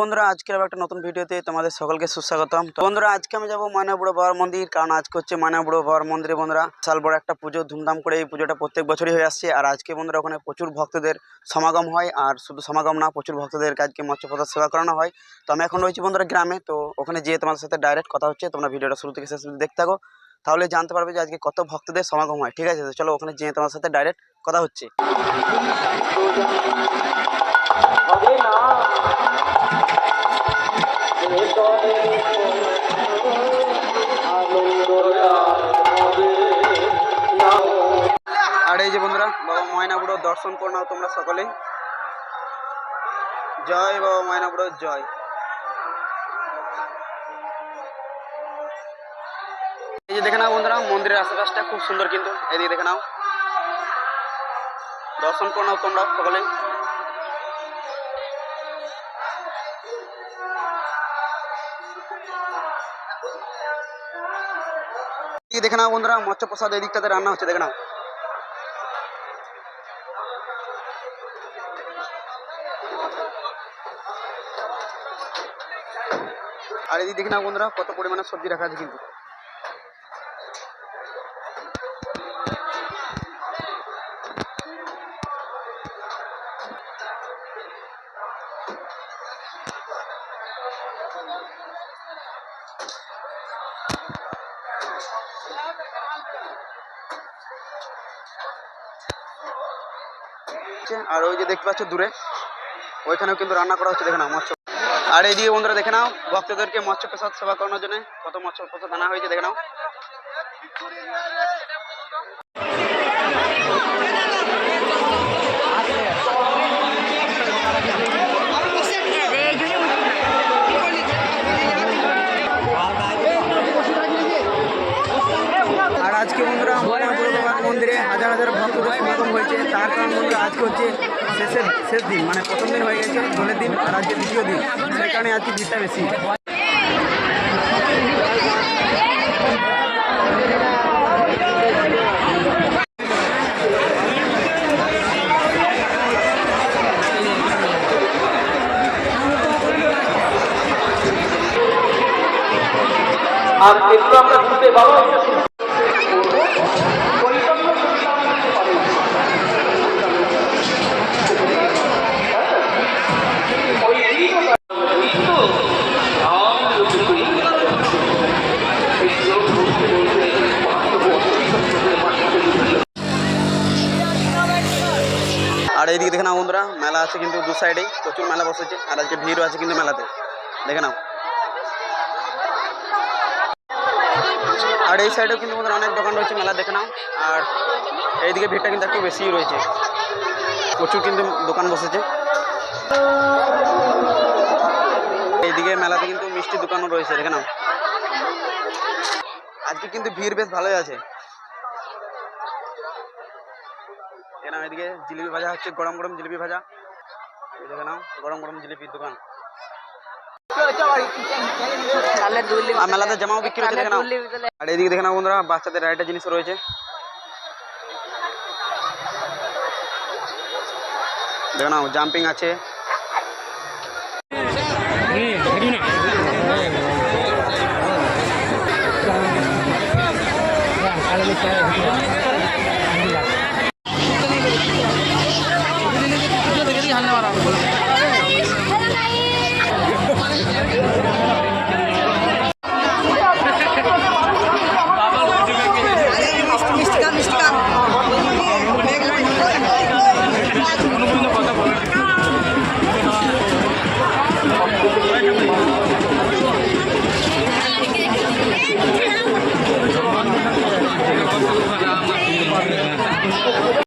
বন্ধুরা, আজকে আবার একটা নতুন ভিডিওতে তোমাদের সকলকে সুস্বাগতম। তো বন্ধুরা, আজকে আমি যাব ময়নাবুড়ো বাবার মন্দির, কারণ আজকে হচ্ছে ময়নাবুড়ো বাবার মন্দিরে বন্ধুরা সাল বড় একটা পুজো, ধুমধাম করে এই পুজোটা প্রত্যেক বছরই হয়ে আসছে। আর আজকে বন্ধুরা, ওখানে প্রচুর ভক্তদের সমাগম হয়, আর শুধু সমাগম না, প্রচুর ভক্তদের আজকে মৎস্যপ্রসাদ সেবা করানো হয়। তো আমি এখন রয়েছি বন্ধুরা গ্রামে, তো ওখানে যেয়ে তোমাদের সাথে ডাইরেক্ট কথা হচ্ছে, তোমরা ভিডিওটা শুরু থেকে শেষ দেখতে থাকো। তাহলে জানতে পারবে যে আজকে কত ভক্তদের সমাগম হয়, ঠিক আছে? চলো ওখানে যেয়ে তোমার সাথে ডাইরেক্ট কথা হচ্ছে। আর এই যে বন্ধুরা, বাবা ময়নাবুড়ো দর্শন করে নাও তোমরা সকলেই। জয় বাবা ময়নাবুড়ো, জয়। এই যে দেখে নাও বন্ধুরা, মন্দিরের আশেপাশটা খুব সুন্দর কিন্তু। এদিকে দেখে নাও। দর্শন করে নাও তোমরা সকলেই। দেখে নাও বন্ধুরা মৎস্য প্রসাদ এই দিকটাতে রান্না হচ্ছে দেখে নাও আর এদিকে দেখে নাও বন্ধুরা কত পরিমাণে সবজি রাখা আছে কিন্তু আর ওই যে দেখতে পাচ্ছ দূরে, ওইখানেও কিন্তু রান্না করা হচ্ছে, দেখে নাও, মৎস্য। আর এই এইদিকে বন্ধুরা দেখে নাও, ভক্তদেরকে মৎস্য প্রসাদ সেবা করানোর জন্য কত মৎস্য প্রসাদ আনা হয়েছে, দেখে নাও। আজকে বন্ধুরা ময়নাপুর মন্দিরে। হাজার হাজার ভক্তদের সমাগম হয়েছে তার কারণ বন্ধুরা আজকে হচ্ছে শেষের শেষ দিন মানে প্রথম দিন হয়ে গেছে দোলের দিন আর আজকে দ্বিতীয় দিন। সেই কারণে আজকে ভিড়টা বেশি। আর এগুলো আমরা শুনতে ভালো আর এইদিকে দেখে নাও বন্ধুরা, মেলা আছে কিন্তু দু সাইডেই, প্রচুর মেলা বসেছে, আর আজকে ভিড়ও আছে কিন্তু মেলাতে। দেখে নাও। আর এই সাইডেও কিন্তু বন্ধুরা অনেক দোকান রয়েছে মেলা দেখে নাও। আর এইদিকে ভিড়টা কিন্তু একটু বেশিই রয়েছে। প্রচুর কিন্তু দোকান বসেছে। এইদিকে মেলাতে কিন্তু মিষ্টি দোকানও রয়েছে, দেখে নাও। আজকে কিন্তু ভিড় বেশ ভালোই আছে। দেখে নাও এদিকে জিলিপি ভাজা হচ্ছে গরম গরম জিলিপি ভাজা। দেখে নাও গরম গরম জিলিপির দোকান। মেলাতে জামাও বিক্রি হচ্ছে দেখে নাও। আর এইদিকে দেখে নাও বন্ধুরা বাচ্চাদের রাইডের জিনিস রয়েছে। দেখে নাও জাম্পিং আছে।